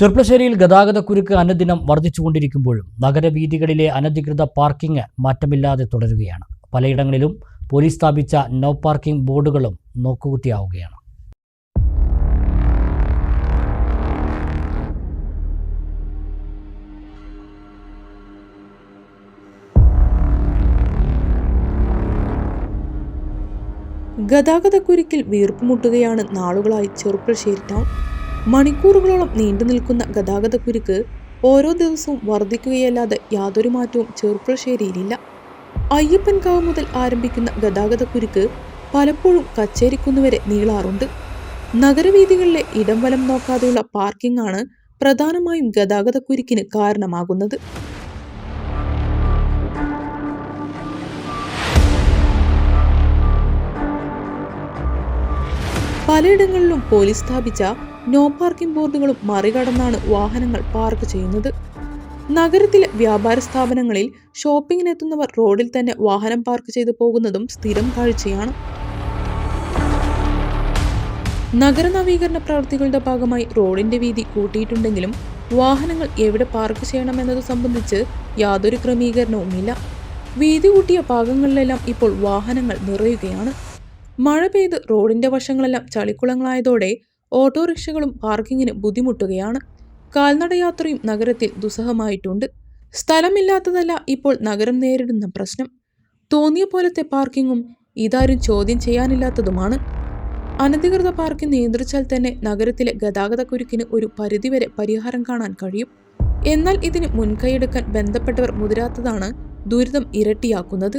ചെർപ്പളശ്ശേരിയിൽ ഗതാഗതക്കുരുക്ക് അനുദിനം വർദ്ധിച്ചുകൊണ്ടിരിക്കുമ്പോഴും നഗരവീഥികളിലെ അനധികൃത പാർക്കിംഗ് മാറ്റമില്ലാതെ തുടരുകയാണ്. പലയിടങ്ങളിലും പോലീസ് സ്ഥാപിച്ച നോ പാർക്കിംഗ് ബോർഡുകളും നോക്കുകുത്തിയാവുകയാണ്. ഗതാഗതക്കുരുക്കിൽ വീർപ്പുമുട്ടുകയാണ് നാളുകളായി ചെറുപ്പശ്ശേരി ടൗൺ. മണിക്കൂറുകളോളം നീണ്ടു നിൽക്കുന്ന ഗതാഗതക്കുരുക്ക് ഓരോ ദിവസവും വർദ്ധിക്കുകയല്ലാതെ യാതൊരു മാറ്റവും ചെറുപ്പുളശ്ശേരിയിലില്ല അയ്യപ്പൻകാവ് മുതൽ ആരംഭിക്കുന്ന ഗതാഗതക്കുരുക്ക് പലപ്പോഴും കച്ചേരിക്കുന്നുവരെ നീളാറുണ്ട്. നഗരവീഥികളിലെ ഇടം വലം നോക്കാതെയുള്ള പാർക്കിംഗ് ആണ് പ്രധാനമായും ഗതാഗതക്കുരുക്കിന് കാരണമാകുന്നത്. പലയിടങ്ങളിലും പോലീസ് സ്ഥാപിച്ച നോ പാർക്കിംഗ് ബോർഡുകളും മറികടന്നാണ് വാഹനങ്ങൾ പാർക്ക് ചെയ്യുന്നത്. നഗരത്തിലെ വ്യാപാര സ്ഥാപനങ്ങളിൽ ഷോപ്പിങ്ങിനെത്തുന്നവർ റോഡിൽ തന്നെ വാഹനം പാർക്ക് ചെയ്തു പോകുന്നതും സ്ഥിരം കാഴ്ചയാണ്. നഗര നവീകരണ പ്രവൃത്തികളുടെ ഭാഗമായി റോഡിന്റെ വീതി കൂട്ടിയിട്ടുണ്ടെങ്കിലും വാഹനങ്ങൾ എവിടെ പാർക്ക് ചെയ്യണമെന്നത് സംബന്ധിച്ച് യാതൊരു ക്രമീകരണവുമില്ല വീതി കൂട്ടിയ ഭാഗങ്ങളിലെല്ലാം ഇപ്പോൾ വാഹനങ്ങൾ നിറയുകയാണ്. മഴ പെയ്ത് റോഡിന്റെ വശങ്ങളെല്ലാം ചളിക്കുളങ്ങളായതോടെ ഓട്ടോറിക്ഷകളും പാർക്കിങ്ങിന് ബുദ്ധിമുട്ടുകയാണ്. കാൽനടയാത്രയും നഗരത്തിൽ ദുസ്സഹമായിട്ടുണ്ട്. സ്ഥലമില്ലാത്തതല്ല ഇപ്പോൾ നഗരം നേരിടുന്ന പ്രശ്നം. തോന്നിയ പോലത്തെ പാർക്കിങ്ങും ഇതാരും ചോദ്യം ചെയ്യാനില്ലാത്തതുമാണ്. അനധികൃത പാർക്കിംഗ് നിയന്ത്രിച്ചാൽ തന്നെ നഗരത്തിലെ ഗതാഗതക്കുരുക്കിന് ഒരു പരിധിവരെ പരിഹാരം കാണാൻ കഴിയും. എന്നാൽ ഇതിന് മുൻകൈയെടുക്കാൻ ബന്ധപ്പെട്ടവർ മുതിരാത്തതാണ് ദുരിതം ഇരട്ടിയാക്കുന്നത്.